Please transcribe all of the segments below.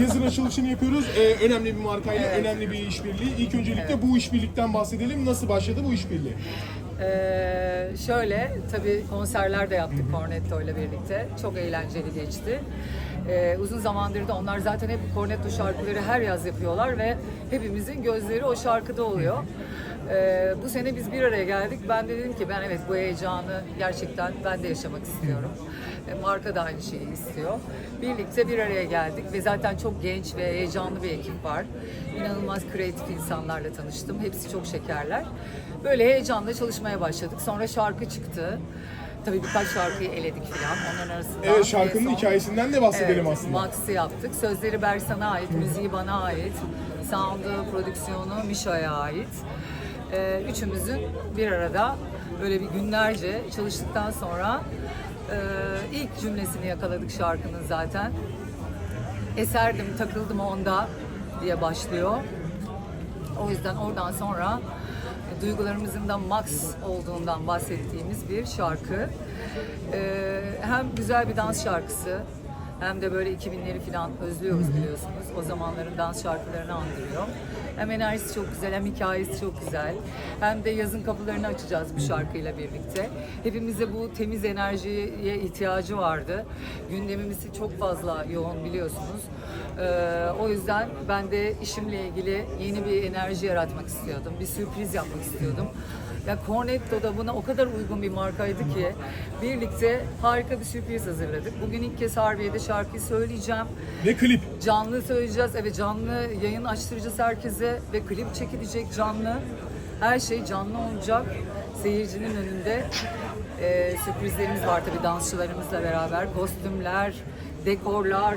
Yazın açılışını yapıyoruz. Ee, önemli bir markayla, Evet. önemli bir işbirliği. İlk öncelikle bu işbirlikten bahsedelim. Nasıl başladı bu işbirliği? Ee, şöyle, tabii konserler de yaptık Cornetto ile birlikte. Çok eğlenceli geçti. Ee, uzun zamandır da onlar zaten hep Cornetto şarkıları her yaz yapıyorlar ve hepimizin gözleri o şarkıda oluyor. Ee, bu sene biz bir araya geldik. Ben de dedim ki ben evet bu heyecanı gerçekten ben de yaşamak istiyorum. E, marka da aynı şeyi istiyor. Birlikte bir araya geldik ve zaten çok genç ve heyecanlı bir ekip var. İnanılmaz kreatif insanlarla tanıştım. Hepsi çok şekerler. Böyle heyecanla çalışmaya başladık. Sonra şarkı çıktı. Tabii birkaç şarkıyı eledik falan. Onların arasında. Evet şarkının son- hikayesinden de bahsedelim Evet, aslında. Max'i yaptık. Sözleri Bersan'a ait, müziği bana ait. Sound'u, prodüksiyonu Mişa'ya ait. Ee, üçümüzün bir arada böyle bir günlerce çalıştıktan sonra ilk cümlesini yakaladık şarkının zaten. Eserdim, takıldım onda diye başlıyor. O yüzden oradan sonra duygularımızın da max olduğundan bahsettiğimiz bir şarkı. Ee, hem güzel bir dans şarkısı hem de böyle 2000'leri falan özlüyoruz biliyorsunuz. O zamanların dans şarkılarını andırıyor. Hem enerjisi çok güzel hem hikayesi çok güzel. Hem de yazın kapılarını açacağız bu şarkıyla birlikte. Hepimize bu temiz enerjiye ihtiyacı vardı. Gündemimiz çok fazla yoğun biliyorsunuz. Ee, o yüzden ben de işimle ilgili yeni bir enerji yaratmak istiyordum. Bir sürpriz yapmak istiyordum. Ya Cornetto da buna o kadar uygun bir markaydı ki birlikte harika bir sürpriz hazırladık. Bugün ilk kez Harbiye'de şarkıyı söyleyeceğim. Ve klip. Canlı söyleyeceğiz. Evet canlı yayın açtıracağız herkese ve klip çekilecek canlı. Her şey canlı olacak. Seyircinin önünde Ee, sürprizlerimiz var tabii dansçılarımızla beraber. Kostümler, dekorlar.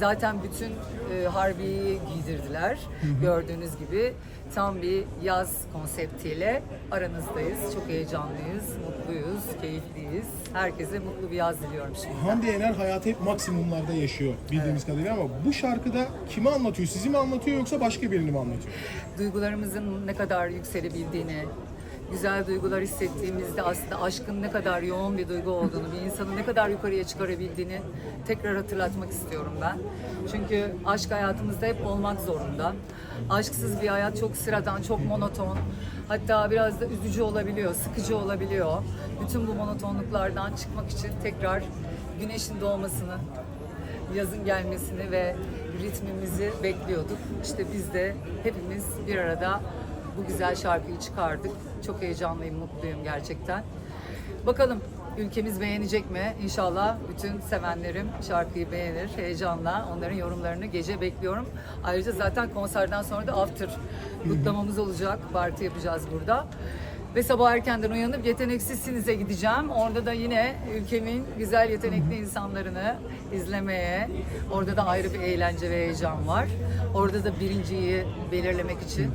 Zaten bütün e, Harbiye'yi giydirdiler. Gördüğünüz gibi tam bir yaz konseptiyle aranızdayız. Çok heyecanlıyız, mutluyuz, keyifliyiz. Herkese mutlu bir yaz diliyorum şimdi. Hande Yener hayatı hep maksimumlarda yaşıyor bildiğimiz kadarıyla ama bu şarkıda kimi anlatıyor? Sizi mi anlatıyor yoksa başka birini mi anlatıyor? duygularımızın ne kadar yükselebildiğini, güzel duygular hissettiğimizde aslında aşkın ne kadar yoğun bir duygu olduğunu, bir insanı ne kadar yukarıya çıkarabildiğini tekrar hatırlatmak istiyorum ben. Çünkü aşk hayatımızda hep olmak zorunda. Aşksız bir hayat çok sıradan, çok monoton. Hatta biraz da üzücü olabiliyor, sıkıcı olabiliyor. Bütün bu monotonluklardan çıkmak için tekrar güneşin doğmasını, yazın gelmesini ve ritmimizi bekliyorduk. İşte biz de hepimiz bir arada bu güzel şarkıyı çıkardık. Çok heyecanlıyım, mutluyum gerçekten. Bakalım ülkemiz beğenecek mi? İnşallah bütün sevenlerim şarkıyı beğenir. Heyecanla onların yorumlarını gece bekliyorum. Ayrıca zaten konserden sonra da after kutlamamız olacak. Parti yapacağız burada. Ve sabah erkenden uyanıp yeteneksizsinize gideceğim. Orada da yine ülkemin güzel yetenekli insanlarını izlemeye. Orada da ayrı bir eğlence ve heyecan var. Orada da birinciyi belirlemek için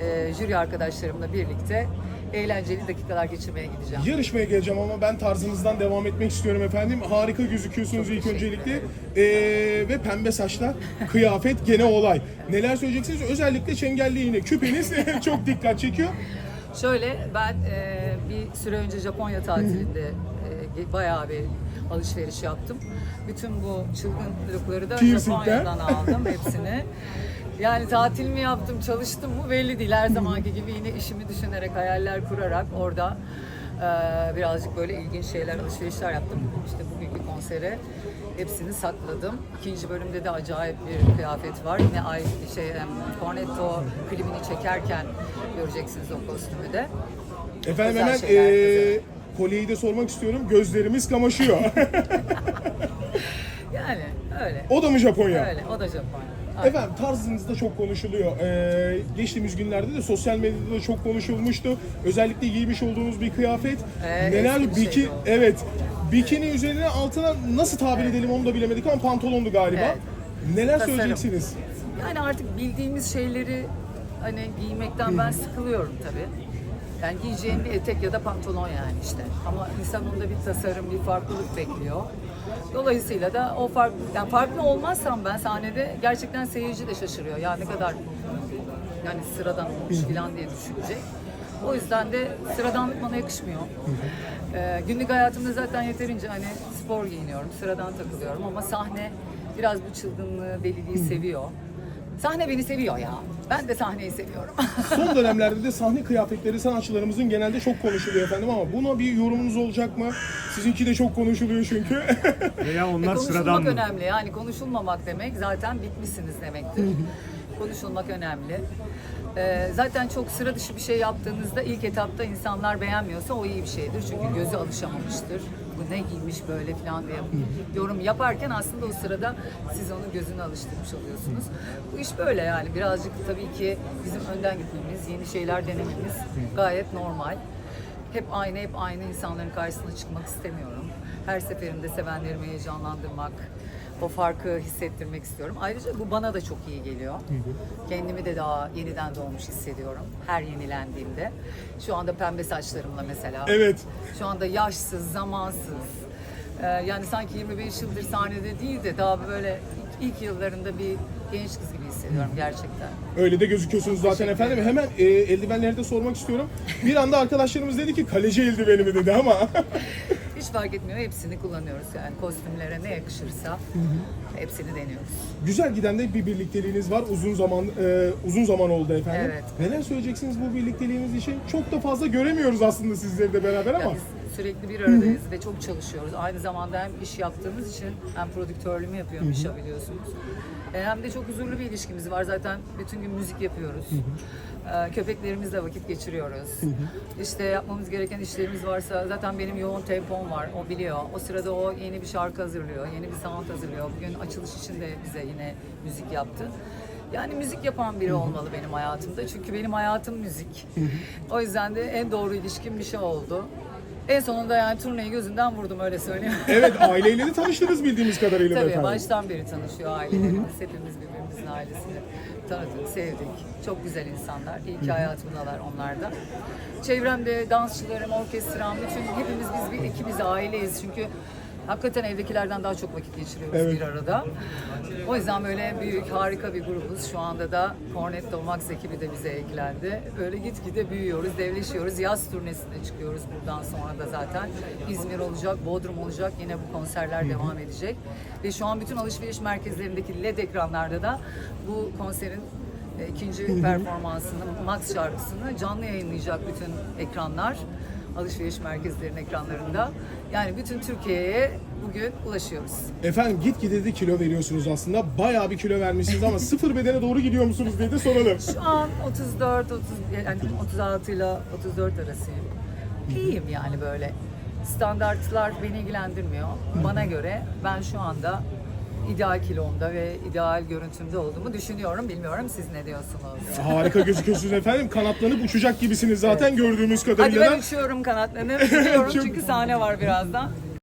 e, jüri arkadaşlarımla birlikte eğlenceli dakikalar geçirmeye gideceğim. Yarışmaya geleceğim ama ben tarzınızdan devam etmek istiyorum efendim. Harika gözüküyorsunuz ilk öncelikle. Ee, ve pembe saçlar, kıyafet gene olay. Neler söyleyeceksiniz? Özellikle çengelli yine küpeniz çok dikkat çekiyor. Şöyle ben e, bir süre önce Japonya tatilinde e, bayağı bir alışveriş yaptım. Bütün bu çılgınlıkları da. Japonya'dan aldım hepsini. Yani tatil mi yaptım, çalıştım mı belli değil. Her zamanki gibi yine işimi düşünerek, hayaller kurarak orada e, birazcık böyle ilginç şeyler, alışverişler yaptım. İşte bugünkü konsere hepsini sakladım. İkinci bölümde de acayip bir kıyafet var. Yine ay şey Cornetto klibini çekerken göreceksiniz o kostümü de. Efendim Güzel hemen şeyler, ee, güzel. kolyeyi de sormak istiyorum. Gözlerimiz kamaşıyor. Yani öyle. o da mı Japonya? Öyle. O da Japonya. Aynen. Efendim tarzınızda çok konuşuluyor. Ee, geçtiğimiz günlerde de sosyal medyada da çok konuşulmuştu. Özellikle giymiş olduğunuz bir kıyafet. Ee, Neler bir biki şeydi o. evet. Bikini üzerine altına nasıl tabir edelim onu da bilemedik ama pantolondu galiba. Evet. Neler Tasarım. söyleyeceksiniz? Yani artık bildiğimiz şeyleri hani giymekten ben sıkılıyorum tabii. Yani giyeceğim bir etek ya da pantolon yani işte. Ama insan onda bir tasarım, bir farklılık bekliyor. Dolayısıyla da o farklı, yani farklı olmazsam ben sahnede gerçekten seyirci de şaşırıyor. Ya ne kadar yani sıradan olmuş falan diye düşünecek. O yüzden de sıradanlık bana yakışmıyor. Ee, günlük hayatımda zaten yeterince hani spor giyiniyorum, sıradan takılıyorum ama sahne biraz bu çılgınlığı, deliliği seviyor. Sahne beni seviyor ya. Ben de sahneyi seviyorum. Son dönemlerde de sahne kıyafetleri sanatçılarımızın genelde çok konuşuluyor efendim ama buna bir yorumunuz olacak mı? Sizinki de çok konuşuluyor çünkü. Veya E, onlar sıradan konuşulmak mı? önemli. Yani konuşulmamak demek zaten bitmişsiniz demektir. konuşulmak önemli. Ee, zaten çok sıra dışı bir şey yaptığınızda ilk etapta insanlar beğenmiyorsa o iyi bir şeydir. Çünkü gözü alışamamıştır. Bu ne giymiş böyle falan diye yorum yaparken aslında o sırada siz onun gözünü alıştırmış oluyorsunuz. Bu iş böyle yani birazcık tabii ki bizim önden gitmemiz, yeni şeyler denememiz gayet normal. Hep aynı, hep aynı insanların karşısına çıkmak istemiyorum. Her seferinde sevenlerimi heyecanlandırmak, o farkı hissettirmek istiyorum. Ayrıca bu bana da çok iyi geliyor. Kendimi de daha yeniden doğmuş hissediyorum her yenilendiğimde. Şu anda pembe saçlarımla mesela. evet. Şu anda yaşsız, zamansız. Ee, yani sanki 25 yıldır sahnede değil de daha böyle ilk, ilk yıllarında bir genç kız gibi hissediyorum gerçekten. Öyle de gözüküyorsunuz zaten efendim. Hemen e, eldivenleri de sormak istiyorum. Bir anda arkadaşlarımız dedi ki kaleci eldiveni mi dedi ama. Hiç fark etmiyor. Hepsini kullanıyoruz yani kostümlere ne yakışırsa hepsini deniyoruz. Güzel giden de bir birlikteliğiniz var. Uzun zaman e, uzun zaman oldu efendim. Evet. Neler söyleyeceksiniz bu birlikteliğiniz için? Çok da fazla göremiyoruz aslında sizleri de beraber ama. Ya biz sürekli bir aradayız ve çok çalışıyoruz. Aynı zamanda hem iş yaptığımız için hem prodüktörlüğümü yapıyorum işe biliyorsunuz. E, Hem de çok huzurlu bir ilişkimiz var. Zaten bütün gün müzik yapıyoruz. Ee, Köpeklerimizle vakit geçiriyoruz. İşte yapmamız gereken işlerimiz varsa zaten benim yoğun tempom var. O biliyor. O sırada o yeni bir şarkı hazırlıyor. Yeni bir sound hazırlıyor. Bugün açılış için de bize yine müzik yaptı. Yani müzik yapan biri olmalı benim hayatımda. Çünkü benim hayatım müzik. O yüzden de en doğru ilişkim bir şey oldu. En sonunda yani turneyi gözünden vurdum öyle söyleyeyim. Evet aileyle de tanıştınız bildiğimiz kadarıyla da Tabii efendim. baştan beri tanışıyor ailelerimiz. Hepimiz birbirimizin ailesini tanıdık, sevdik. Çok güzel insanlar. İyi ki hayatımdalar onlar da. Çevremde dansçılarım, orkestram, bütün hepimiz biz bir ekibiz, aileyiz. Çünkü hakikaten evdekilerden daha çok vakit geçiriyoruz Evet. bir arada. O yüzden böyle büyük, harika bir grubuz. Şu anda da Cornetto Max ekibi de bize eklendi. Öyle gitgide büyüyoruz, devleşiyoruz. Yaz turnesine çıkıyoruz buradan sonra da zaten. İzmir olacak, Bodrum olacak. Yine bu konserler devam edecek. Ve şu an bütün alışveriş merkezlerindeki LED ekranlarda da bu konserin e, ikinci performansını, Max şarkısını canlı yayınlayacak bütün ekranlar. Alışveriş merkezlerinin ekranlarında. Yani bütün Türkiye'ye bugün ulaşıyoruz. Efendim gitgide de kilo veriyorsunuz aslında. Bayağı bir kilo vermişsiniz ama sıfır bedene doğru gidiyor musunuz diye de soralım. Şu an 34, 30, yani 36 ile 34 arasıyım. İyiyim yani böyle. Standartlar beni ilgilendirmiyor. Bana göre ben şu anda ideal kilomda ve ideal görüntümde olduğumu düşünüyorum. Bilmiyorum siz ne diyorsunuz? Harika gözüküyorsunuz efendim. Kanatlanıp uçacak gibisiniz zaten gördüğümüz Hadi kadarıyla. ben uçuyorum kanatlanıp gidiyorum Çok- çünkü sahne var birazdan.